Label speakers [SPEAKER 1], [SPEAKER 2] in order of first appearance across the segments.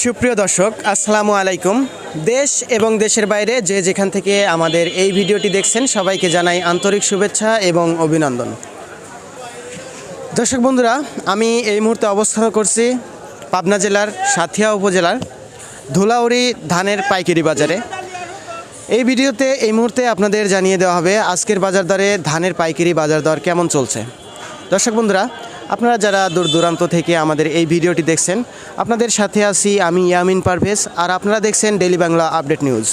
[SPEAKER 1] সুপ্রিয় দর্শক, আসসালামু আলাইকুম। দেশ এবং দেশের বাইরে যে যেখান থেকে আমাদের এই ভিডিওটি দেখছেন, সবাইকে জানাই আন্তরিক শুভেচ্ছা এবং অভিনন্দন। দর্শক বন্ধুরা, আমি এই মুহূর্তে অবস্থান করছি পাবনা জেলার সাথিয়া উপজেলার ধুলাউড়ি ধানের পাইকারি বাজারে। এই ভিডিওতে এই মুহূর্তে আপনাদের জানিয়ে দেওয়া হবে আজকের বাজার দরে ধানের পাইকারি বাজার দর কেমন চলছে। দর্শক বন্ধুরা আপনারা যারা দূর দূরান্ত থেকে আমাদের এই ভিডিওটি দেখছেন, আপনাদের সাথে আছি আমি ইয়ামিন পারভেজ আর আপনারা দেখছেন ডেলি বাংলা আপডেট নিউজ।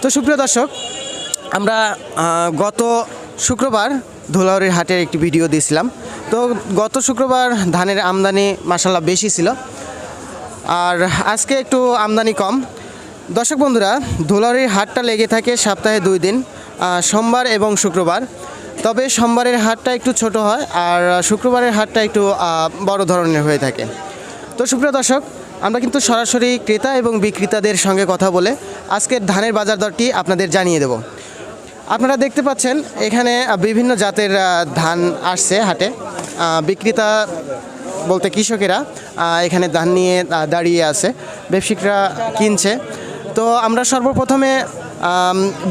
[SPEAKER 1] তো সুপ্রিয় দর্শক, আমরা গত শুক্রবার ধুলাউড়ির হাটের একটি ভিডিও দিয়েছিলাম। তো গত শুক্রবার ধানের আমদানি মাসাল্লাহ বেশি ছিল আর আজকে একটু আমদানি কম। দর্শক বন্ধুরা ধুলারির হাটটা লেগে থাকে সপ্তাহে দুই দিন সোমবার এবং শুক্রবার। তবে সোমবারের হাটটা একটু ছোট হয় আর শুক্রবারের হাটটা একটু বড় ধরনের হয়ে থাকে। তো সুপ্রিয় দর্শক, আমরা কিন্তু সরাসরি ক্রেতা এবং বিক্রেতাদের সঙ্গে কথা বলে আজকের ধানের বাজার দরটি আপনাদের জানিয়ে দেব। আপনারা দেখতে পাচ্ছেন, এখানে বিভিন্ন জাতের ধান আসছে হাটে। বিক্রেতা বলতে কৃষকেরা এখানে ধান নিয়ে দাঁড়িয়ে আছে, ব্যবসায়িকরা কিনছে। তো আমরা সর্বপ্রথমে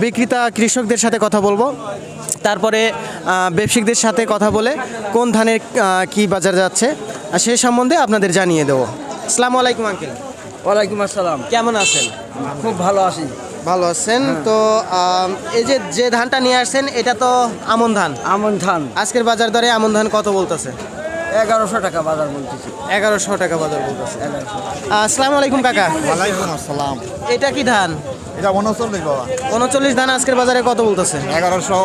[SPEAKER 1] বিক্রেতা কৃষকদের সাথে কথা বলব। তারপরে ব্যবসায়িকদের সাথে কথা বলে কোন ধানের কি বাজার যাচ্ছে সে সম্বন্ধে আপনাদের জানিয়ে দেবো। আসসালামু আলাইকুম আঙ্কেল।
[SPEAKER 2] ওয়ালাইকুম আসসালাম।
[SPEAKER 1] কেমন আছেন?
[SPEAKER 2] খুব ভালো আছি।
[SPEAKER 1] ভালো আছেন? তো এই যে যে ধানটা নিয়ে আসছেন এটা তো আমন ধান।
[SPEAKER 2] আমন ধান।
[SPEAKER 1] আজকের বাজার দরে আমন ধান কত বলতেছে?
[SPEAKER 2] এগারোশো টাকা বাজার বলতেছি।
[SPEAKER 1] এগারোশো টাকা বাজার বলতেছে।
[SPEAKER 2] এগারোশো।
[SPEAKER 1] আসসালামু আলাইকুম কাকা।
[SPEAKER 3] ওয়ালাইকুম আসসালাম।
[SPEAKER 1] এটা কি ধান?
[SPEAKER 3] এটা উনচল্লিশ বাবা।
[SPEAKER 1] উনচল্লিশ ধান আজকের বাজারে কত বলতেছে?
[SPEAKER 3] এগারোশো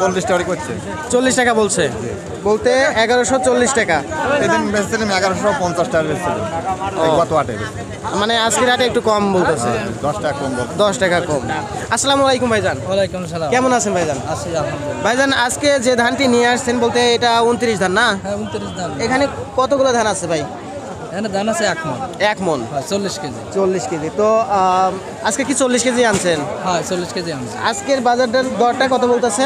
[SPEAKER 3] চল্লিশ টাকা করছে।
[SPEAKER 1] চল্লিশ টাকা বলছে। বলতে এগারোশো চল্লিশ টাকা।
[SPEAKER 3] এদিন বেচছিলাম এগারোশো পঞ্চাশ টাকা বেচছিলাম গত আটে
[SPEAKER 1] মানে আজকের হাটে একটু কম বলতেছে।
[SPEAKER 3] দশ টাকা কম
[SPEAKER 1] দশ টাকা কম। আসসালামু আলাইকুম ভাইজান।
[SPEAKER 2] ওয়ালাইকুম সালাম।
[SPEAKER 1] কেমন আছেন ভাইজান?
[SPEAKER 2] আছি আলহামদুলিল্লাহ।
[SPEAKER 1] ভাইজান আজকে যে ধানটি নিয়ে আসছেন বলতে এটা উনত্রিশ ধান না?
[SPEAKER 2] হ্যাঁ উনত্রিশ ধান।
[SPEAKER 1] এখানে কতগুলো ধান আছে ভাই?
[SPEAKER 2] এখানে ধান আছে এক মন।
[SPEAKER 1] এক মন।
[SPEAKER 2] চল্লিশ কেজি।
[SPEAKER 1] চল্লিশ কেজি। তো আজকে কি চল্লিশ কেজি আনছেন?
[SPEAKER 2] হয় চল্লিশ কেজি আনছি।
[SPEAKER 1] আজকের বাজারটার দরটা কত বলতেছে?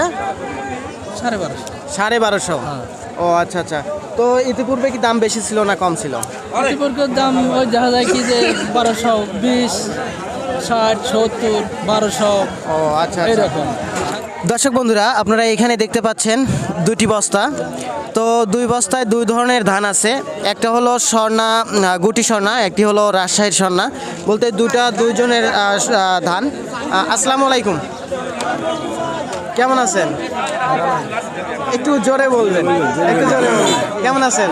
[SPEAKER 2] সাড়ে বারোশো।
[SPEAKER 1] সাড়ে বারোশো।
[SPEAKER 2] হ্যাঁ।
[SPEAKER 1] ও আচ্ছা আচ্ছা। তো ইতিপূর্বে কি দাম বেশি ছিল না কম ছিল?
[SPEAKER 2] ইতিপূর্বের দাম ওই দেখা যায় কি যে বারোশো বিশ ষাট সত্তর বারোশো।
[SPEAKER 1] ও আচ্ছা আচ্ছা।
[SPEAKER 2] এইরকম
[SPEAKER 1] দর্শক বন্ধুরা, আপনারা এখানে দেখতে পাচ্ছেন দুটি বস্তা। তো দুই বস্তায় দুই ধরনের ধান আছে। একটা হলো স্বর্ণা গুটি স্বর্ণা, একটি হলো রাজশাহীর স্বর্ণা। বলতে দুটা দুইজনের ধান। আসসালামু আলাইকুম। কেমন আছেন? একটু জোরে বলবেন একটু জোরে বলবেন। কেমন আছেন?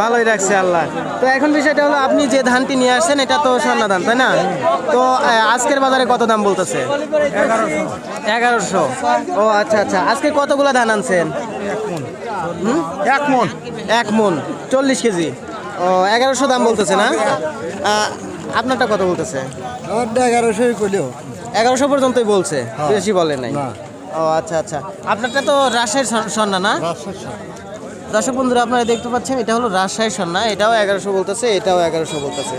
[SPEAKER 1] ভালোই রাখছে আল্লাহ। তো এখন বিষয়টা হলো আপনি যে ধানটি নিয়ে আসছেন এটা তো স্বর্ণা ধান তাই না? তো আজকের বাজারে কত দাম বলতেছে? এগারোশো। ও আচ্ছা আচ্ছা। আজকে কতগুলো ধান আনছেন? এক মন। এক মন চল্লিশ কেজি। ও এগারোশো দাম বলতেছে না? আপনারটা কত বলতেছে?
[SPEAKER 3] এগারোশোই করলেও
[SPEAKER 1] এগারোশো পর্যন্তই বলছে বেশি বলে নাই। ও আচ্ছা আচ্ছা। আপনারটা তো রাজশাহীর স্বর্ণা না? দর্শক বন্ধুরা আপনারা দেখতে পাচ্ছেন এটা হলো রাজশাহীর স্বর্ণা এটাও এগারোশো বলতেছে এটাও এগারোশো বলতেছে।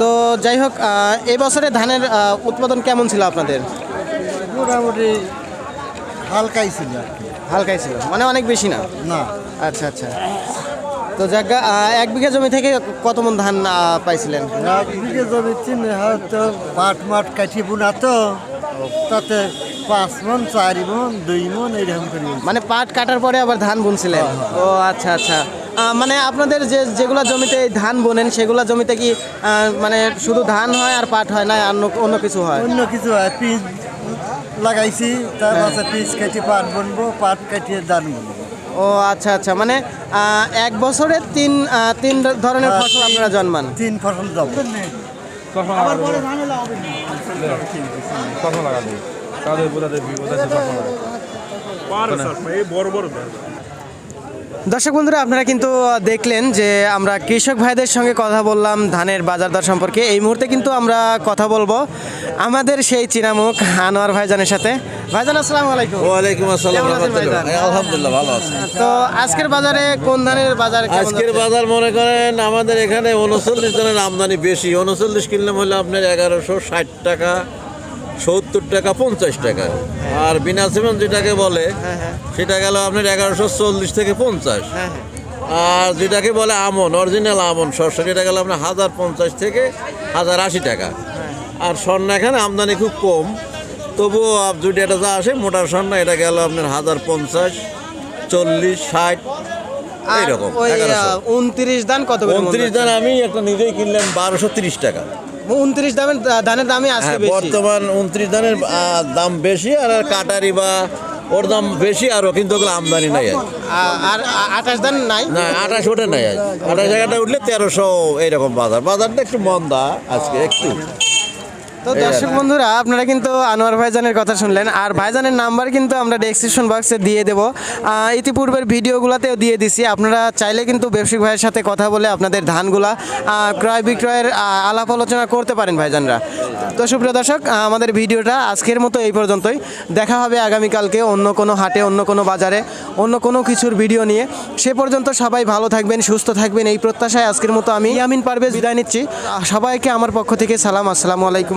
[SPEAKER 1] তো যাই হোক এই বছরে ধানের উৎপাদন কেমন ছিল আপনাদের?
[SPEAKER 3] মোটামুটি হালকাই ছিল
[SPEAKER 1] হালকাই ছিল মানে অনেক বেশি না?
[SPEAKER 3] না।
[SPEAKER 1] আচ্ছা আচ্ছা। তো জায়গা এক বিঘা জমি থেকে কত মন ধান পাইছিলেন?
[SPEAKER 3] এক বিঘে জমি তিন হয়তো পাট মাঠ কাঠি বোনা তো তাতে পাঁচ মন চার মন দুই মন এইরকম করে
[SPEAKER 1] মানে পাট কাটার পরে আবার ধান বুনছিলেন? ও আচ্ছা আচ্ছা। মানে আপনাদের যে যেগুলো জমিতে ধান বোনেন সেগুলো জমিতে কি মানে শুধু ধান হয় আর পাট হয় না অন্য অন্য কিছু হয়?
[SPEAKER 3] অন্য কিছু হয় পিস লাগাইছি তার পাশে পিস কেটে পাট বুনবো পাট কাটিয়ে ধান বুনবো।
[SPEAKER 1] ও আচ্ছা আচ্ছা মানে এক বছরে তিন তিন ধরনের
[SPEAKER 3] হ্যাঁ,
[SPEAKER 1] ফসল আপনারা জন্মান
[SPEAKER 3] তিন ফসল
[SPEAKER 4] কখন লাগাবো তাদের বড় বড়
[SPEAKER 1] দর্শক বন্ধুরা আপনারা কিন্তু দেখলেন যে আমরা কৃষক ভাইদের সঙ্গে কথা বললাম ধানের বাজার দর সম্পর্কে। এই মুহূর্তে কিন্তু আমরা কথা বলব আমাদের সেই চিনামুখ আনোয়ার ভাইজানের সাথে। ভাইজান আসসালামু আলাইকুম।
[SPEAKER 5] ওয়ালাইকুম আসসালাম? আলহামদুলিল্লাহ ভালো আছে।
[SPEAKER 1] তো আজকের বাজারে কোন ধানের বাজার
[SPEAKER 5] আজকের বাজার মনে করেন আমাদের এখানে উনচল্লিশ জনের আমদানি বেশি। উনচল্লিশ কিনলে হলে আপনার এগারোশো ষাট টাকা। সত্তর টাকা পঞ্চাশ টাকা। আর বিনা সিমেন্ট যেটাকে বলে
[SPEAKER 1] হ্যাঁ হ্যাঁ।
[SPEAKER 5] সেটা গেল আপনার এগারোশো চল্লিশ থেকে পঞ্চাশ।
[SPEAKER 1] হ্যাঁ
[SPEAKER 5] আর যেটাকে বলে আমন অরিজিনাল আমন শস্য যেটা গেল আপনার হাজার পঞ্চাশ থেকে হাজার আশি টাকা। আর স্বর্ণ এখানে আমদানি খুব কম। তবুও যদি এটা যা আসে মোটার স্বর্ণ এটা গেল আপনার হাজার পঞ্চাশ চল্লিশ ষাট এইরকম
[SPEAKER 1] উনত্রিশ দান কত
[SPEAKER 5] উনত্রিশ দান আমি একটা নিজেই কিনলাম বারোশো তিরিশ টাকা।
[SPEAKER 1] উনত্রিশ দামের ধানের দামই আজকে
[SPEAKER 5] হ্যাঁ
[SPEAKER 1] বেশি।
[SPEAKER 5] বর্তমান উনত্রিশ ধানের দাম বেশি আর আর কাটারি বা ওর দাম বেশি আরও কিন্তু ওগুলো আমদানি নাই আর
[SPEAKER 1] আর আঠাশ দান নাই?
[SPEAKER 5] না আঠাশ ওঠে নাই আজ। আঠাশ জায়গাটা উঠলে তেরোশো এইরকম বাজার। বাজারটা একটু মন্দা আজকে একটু।
[SPEAKER 1] তো দর্শক বন্ধুরা আপনারা কিন্তু আনোয়ার ভাইজানের কথা শুনলেন আর ভাইজানের নাম্বার কিন্তু আমরা ডেসক্রিপশন বক্সে দিয়ে দেবো। ইতিপূর্বের ভিডিওগুলোতেও দিয়ে দিছি। আপনারা চাইলে কিন্তু ব্যবসায়িক ভাইয়ের সাথে কথা বলে আপনাদের ধানগুলা ক্রয় বিক্রয়ের আলাপ আলোচনা করতে পারেন ভাইজানরা। তো সুপ্রিয় দর্শক আমাদের ভিডিওটা আজকের মতো এই পর্যন্তই। দেখা হবে আগামীকালকে অন্য কোনো হাটে অন্য কোনো বাজারে অন্য কোনো কিছুর ভিডিও নিয়ে। সে পর্যন্ত সবাই ভালো থাকবেন সুস্থ থাকবেন। এই প্রত্যাশায় আজকের মতো আমি ইয়ামিন পারভেজ বিদায় নিচ্ছি। সবাইকে আমার পক্ষ থেকে সালাম। আসসালামু আলাইকুম